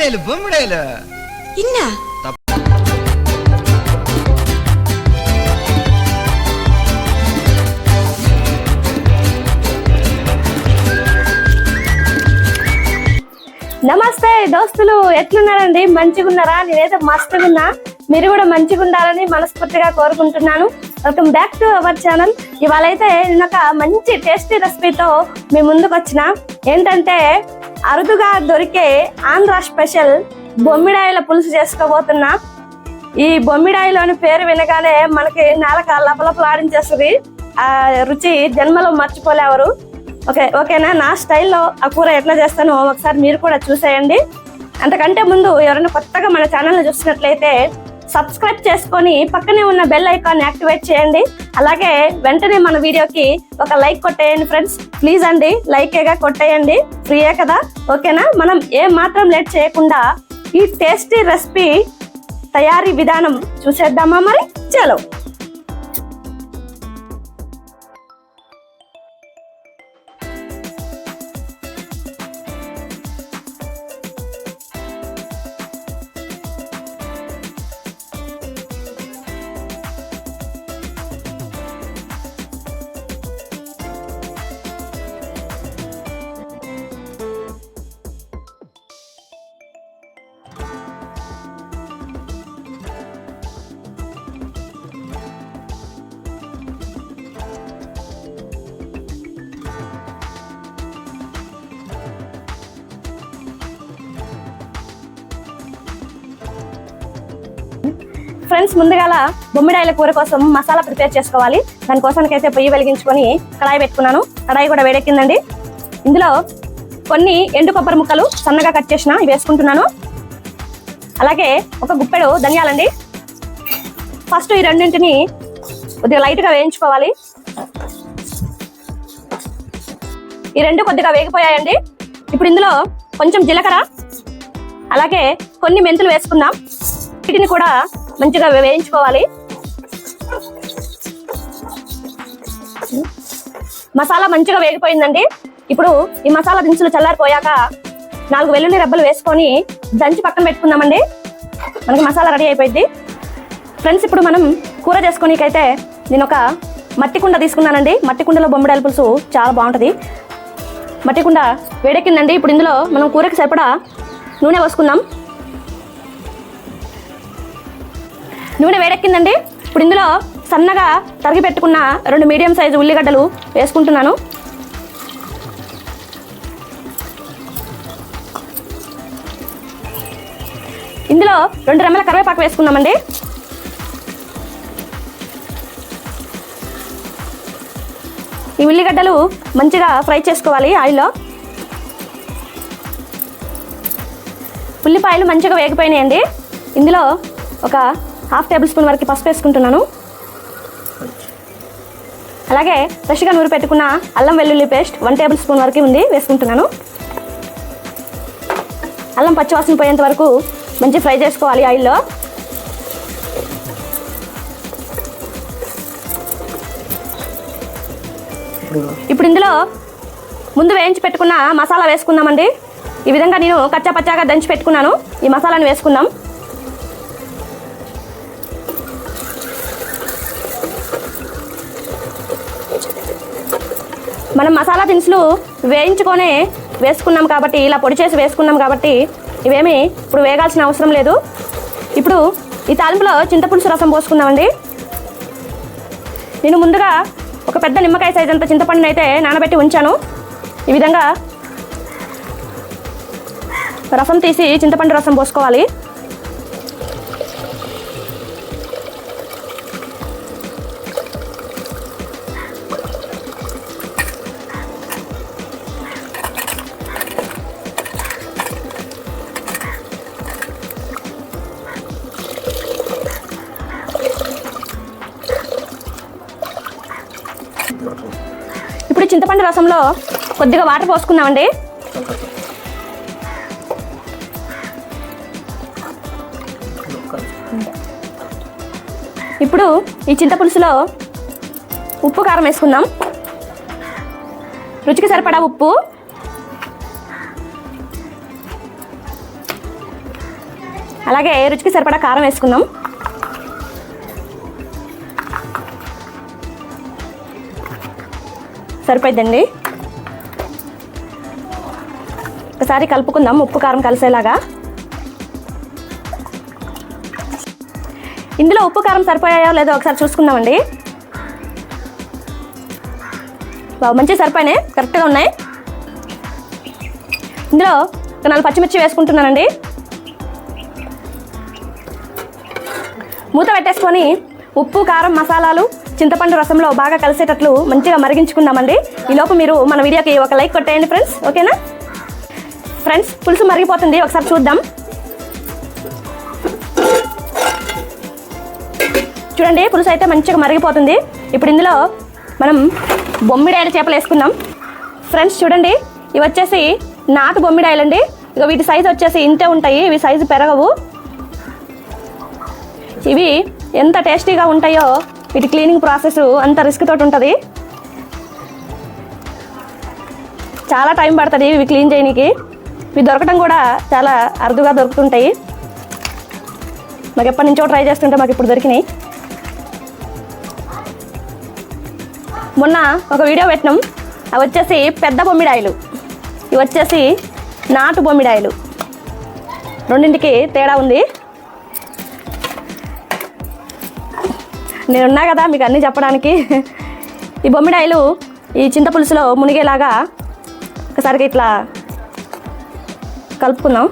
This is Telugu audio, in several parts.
బొమ్మిడేలు బొమ్మిడేలు. ఇన్నా? నమస్తే దోస్తులు ఎట్లున్నారండి? మంచిగా ఉన్నారా నేనైతే మస్తుగా ఉన్నా మీరు కూడా మంచిగా ఉండాలని మనస్ఫూర్తిగా కోరుకుంటున్నాను. Welcome back to our channel ఇవాళ అయితే నేను ఒక మంచి టేస్టీ రెసిపీతో మీ ముందుకు వచ్చిన ఏంటంటే అరుదుగా దొరికే ఆంధ్ర స్పెషల్ బొమ్మిడాయిల పులుసు చేసుకోబోతున్నా. ఈ బొమ్మిడాయిలోని పేరు వినగానే మనకి నేలక లపలపలాడించేస్తుంది ఆ రుచి జన్మలో మర్చిపోలేవరు. ఓకే ఓకేనా? నా స్టైల్లో ఆ కూర ఎట్లా చేస్తానో ఒకసారి మీరు కూడా చూసేయండి. అంతకంటే ముందు ఎవరైనా కొత్తగా మన ఛానల్ని చూసినట్లయితే సబ్స్క్రైబ్ చేసుకొని పక్కనే ఉన్న బెల్ ఐకాన్ యాక్టివేట్ చేయండి. అలాగే వెంటనే మన వీడియోకి ఒక లైక్ కొట్టేయండి ఫ్రెండ్స్. ప్లీజ్ అండి లైకేగా కొట్టేయండి. ఫ్రీయే కదా? ఓకేనా? మనం ఏ మాత్రం లేట్ చేయకుండా ఈ టేస్టీ రెసిపీ తయారీ విధానం చూసేద్దామా మరి? చలో. ఫ్రెండ్స్ ముందుగాల బొమ్మిడాయిల కూర కోసం మసాలా ప్రిపేర్ చేసుకోవాలి. దానికోసానికైతే పొయ్యి వెలిగించుకొని కడాయి పెట్టుకున్నాను. కడాయి కూడా వేడెక్కిందండి. ఇందులో కొన్ని ఎండు కొబ్బరి ముక్కలు సన్నగా కట్ చేసిన వేసుకుంటున్నాను. అలాగే ఒక గుప్పెడు ధనియాలండి. ఫస్ట్ ఈ రెండింటిని కొద్దిగా లైట్గా వేయించుకోవాలి. ఈ రెండు కొద్దిగా వేగిపోయాయండి. ఇప్పుడు ఇందులో కొంచెం జీలకర్ర అలాగే కొన్ని మెంతులు వేసుకుందాం. వీటిని కూడా మంచిగా వేయించుకోవాలి. మసాలా మంచిగా వేగిపోయిందండి. ఇప్పుడు ఈ మసాలా దినుసులు చల్లారిపోయాక నాలుగు వెల్లుల్లి రెబ్బలు వేసుకొని దంచి పక్కన పెట్టుకుందామండి. మనకి మసాలా రెడీ అయిపోయింది. ఫ్రెండ్స్ ఇప్పుడు మనం కూర చేసుకోనీకైతే నేను ఒక మట్టి కుండ తీసుకున్నానండి. మట్టి కుండలో బొమ్మడాయల పులుసు చాలా బాగుంటుంది. మట్టి కుండ వేడెక్కిందండి. ఇప్పుడు ఇందులో మనం కూరకి సరిపడా నూనె పోసుకుందాం. నూనె వేడెక్కిందండి. ఇప్పుడు ఇందులో సన్నగా తరిగి పెట్టుకున్న రెండు మీడియం సైజు ఉల్లిగడ్డలు వేసుకుంటున్నాను. ఇందులో రెండు రెమ్మల కరివేపాకు వేసుకుందామండి. ఈ ఉల్లిగడ్డలు మంచిగా ఫ్రై చేసుకోవాలి ఆయిల్లో. ఉల్లిపాయలు మంచిగా వేగిపోయినాయండి. ఇందులో ఒక హాఫ్ టేబుల్ స్పూన్ వరకు పసుపు వేసుకుంటున్నాను. అలాగే ఫ్రెష్గా నూరి పెట్టుకున్న అల్లం వెల్లుల్లి పేస్ట్ వన్ టేబుల్ స్పూన్ వరకు ఉంది వేసుకుంటున్నాను. అల్లం పచ్చివాసన పోయేంత వరకు మంచి ఫ్రై చేసుకోవాలి ఆయిల్లో. ఇప్పుడు ఇందులో ముందు వేయించి పెట్టుకున్న మసాలా వేసుకుందామండి. ఈ విధంగా నేను కచ్చా పచ్చాగా దంచి పెట్టుకున్నాను. ఈ మసాలాను వేసుకుందాం. మనం మసాలా దినుసులు వేయించుకొనే వేసుకున్నాం కాబట్టి ఇలా పొడి చేసి వేసుకున్నాం కాబట్టి ఇవేమి ఇప్పుడు వేగాల్సిన అవసరం లేదు. ఇప్పుడు ఈ తాలింపులో చింతపులుసు రసం పోసుకుందామండి. నేను ముందుగా ఒక పెద్ద నిమ్మకాయ సైజ్ అంత చింతపండుని అయితే నానబెట్టి ఉంచాను. ఈ విధంగా రసం తీసి చింతపండు రసం పోసుకోవాలి. ఇప్పుడు చింతపండు రసంలో కొద్దిగా వాటర్ పోసుకుందామండి. ఇప్పుడు ఈ చింతపులుసులో ఉప్పు కారం వేసుకుందాం. రుచికి సరిపడా ఉప్పు. అలాగే రుచికి సరిపడా కారం వేసుకుందాం. సరిపోద్దండి ఒకసారి కలుపుకుందాం ఉప్పు కారం కలిసేలాగా. ఇందులో ఉప్పు కారం సరిపోయాయో లేదో ఒకసారి చూసుకుందామండి. బాబు మంచిగా సరిపోయినాయి కరెక్ట్గా ఉన్నాయి. ఇందులో ఒక నాలుగు పచ్చిమిర్చి వేసుకుంటున్నానండి. మూత పెట్టేసుకొని ఉప్పు కారం మసాలాలు చింతపండు రసంలో బాగా కలిసేటట్లు మంచిగా మరిగించుకుందామండి. ఈలోపు మీరు మన వీడియోకి ఒక లైక్ కొట్టేయండి ఫ్రెండ్స్ ఓకేనా? ఫ్రెండ్స్ పులుసు మరిగిపోతుంది ఒకసారి చూద్దాం. చూడండి పులుసు అయితే మంచిగా మరిగిపోతుంది. ఇప్పుడు ఇందులో మనం బొమ్మిడాయల చేపలు వేసుకుందాం. ఫ్రెండ్స్ చూడండి ఇవి వచ్చేసి నాటు బొమ్మిడాయలు అండి ఇక వీటి సైజు వచ్చేసి ఇంతే ఉంటాయి ఇవి సైజు పెరగవు. ఇవి ఎంత టేస్టీగా ఉంటాయో వీటి క్లీనింగ్ ప్రాసెస్ అంత రిస్క్ తోటి ఉంటుంది. చాలా టైం పడుతుంది ఇవి క్లీన్ చేయడానికి ఇవి దొరకడం కూడా చాలా అరుదుగా దొరుకుతుంటాయి. మాకు ఎప్పటి నుంచో ట్రై చేస్తుంటే మాకు ఇప్పుడు దొరికినాయి. మొన్న ఒక వీడియో పెట్టినాం. అవి వచ్చేసి పెద్ద బొమ్మిడాయలు. ఇవి వచ్చేసి నాటు బొమ్మిడాయలు. రెండింటికి తేడా ఉంది. నేనున్నా కదా మీకు అన్నీ చెప్పడానికి. ఈ బొమ్మిడాయిలు ఈ చింతపులుసులో మునిగేలాగా ఒకసారికి ఇట్లా కలుపుకుందాం.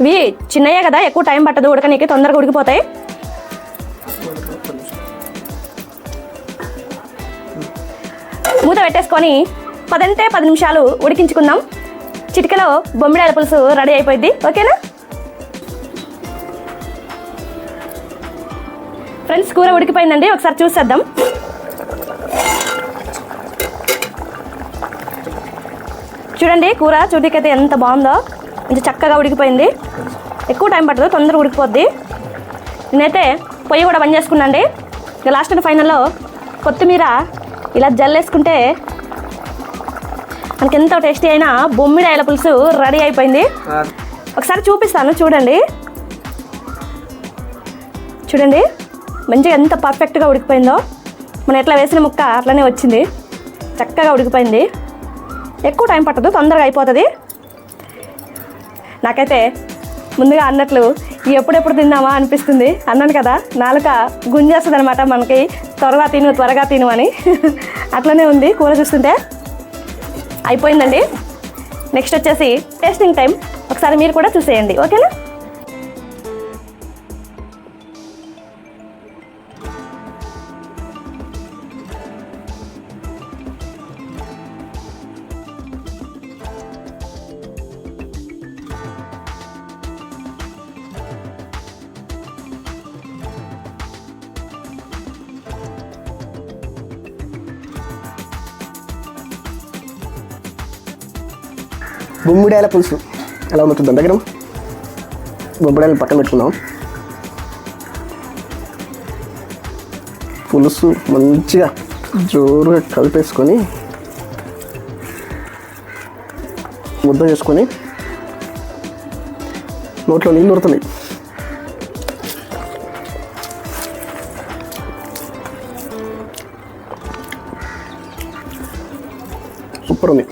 ఇవి చిన్నయ్యే కదా ఎక్కువ టైం పట్టదు ఉడకనీకి తొందరగా ఉడికిపోతాయి. మూత పెట్టేసుకొని పదంటే పది నిమిషాలు ఉడికించుకుందాం. చిటికలో బొమ్మిడాయల పులుసు రెడీ అయిపోయింది. ఓకేనా? ఫ్రెండ్స్ కూర ఉడికిపోయిందండి. ఒకసారి చూసేద్దాం. చూడండి కూర చూడకైతే ఎంత బాగుందో. కొంచెం చక్కగా ఉడికిపోయింది. ఎక్కువ టైం పట్టదు తొందరగా ఉడికిపోద్ది. నేనైతే పొయ్యి కూడా బంద్ చేసుకున్నాండి ఇక లాస్ట్ అండ్ ఫైనల్లో కొత్తిమీర ఇలా జల్లేసుకుంటే మనకి ఎంతో టేస్టీ అయినా బొమ్మిడాయల పులుసు రెడీ అయిపోయింది. ఒకసారి చూపిస్తాను చూడండి. చూడండి. మంచిగా ఎంత పర్ఫెక్ట్గా ఉడికిపోయిందో. మనం ఎట్లా వేసిన ముక్క అట్లనే వచ్చింది. చక్కగా ఉడికిపోయింది. ఎక్కువ టైం పట్టదు తొందరగా అయిపోతుంది. నాకైతే ముందుగా అన్నట్లు ఎప్పుడెప్పుడు తిందామా అనిపిస్తుంది. అన్నాను కదా నాలుక గుంజేస్తుంది అనమాట మనకి. త్వరగా తిను త్వరగా తిను అని. అట్లనే ఉంది కూర చూస్తుంటే. అయిపోయిందండి. నెక్స్ట్ వచ్చేసి టేస్టింగ్ టైం ఒకసారి మీరు కూడా చూసేయండి. ఓకేనా? బొమ్మిడాయల పులుసు. ఎలా ఉందో చూద్దాం. దగ్గర బొమ్మిడాయలు పక్కన పెట్టుకుందాం. పులుసు మంచిగా జోరుగా కలిపేసుకొని ముద్ద చేసుకొని నోట్లో నీళ్ళు ఉడుతున్నాయి సూపర్ ఉంది.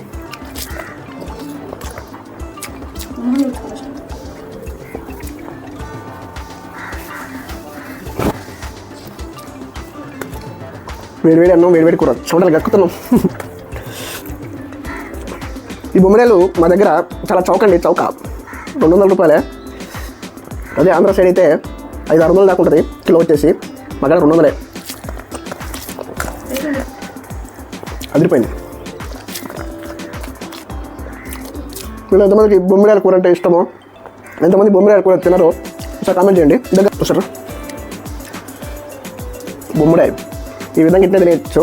వేడివేడి అన్నం వేడివేడి కూర. చెమటలు గక్కుతున్నాం. ఈ బొమ్మడాయలు మా దగ్గర చాలా చౌక అండి చౌక. రెండు వందల రూపాయలే. అదే ఆంధ్ర సైడ్ అయితే ఐదు ఆరు వందలు దాకా ఉంటుంది కిలో వచ్చేసి. మా దగ్గర రెండు వందలే అదిరిపోయింది. మీరు ఎంతమందికి బొమ్మిడాయల కూర అంటే ఇష్టమో ఎంతమంది బొమ్మిడాయల కూర తినరో ఒకసారి కామెంట్ చేయండి. దగ్గర వస్తారు బొమ్మిడాయ ఈ విధంగా ఇట్లా తినేయచ్చు.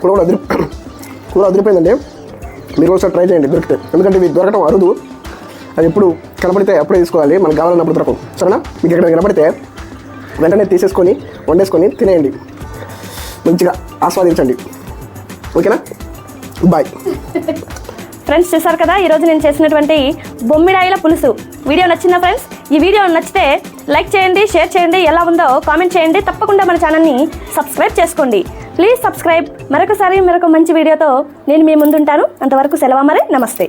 కూడా కూడా అదిరి కూర అదిరిపోయిందండి. మీరు ఒకసారి ట్రై చేయండి దొరికితే. ఎందుకంటే ఇవి దొరకడం అరుదు. అది ఎప్పుడు కనపడితే అప్పుడే తీసుకోవాలి. మనకు కావాలన్నప్పుడు దొరకవు. సరేనా? మీకు ఎక్కడ కనపడితే వెంటనే తీసేసుకొని వండేసుకొని తినేయండి. మంచిగా ఆస్వాదించండి. ఓకేనా? బాయ్. ఫ్రెండ్స్ చూసారు కదా? ఈరోజు నేను చేసినటువంటి బొమ్మిడాయిల పులుసు. వీడియో నచ్చిందా ఫ్రెండ్స్? ఈ వీడియో నచ్చితే లైక్ చేయండి షేర్ చేయండి. ఎలా ఉందో కామెంట్ చేయండి. తప్పకుండా మన ఛానల్ని సబ్స్క్రైబ్ చేసుకోండి. Please subscribe. మరొకసారి మరొక మంచి వీడియోతో నేను మీ ముందుంటాను. అంతవరకు సెలవు మరి నమస్తే.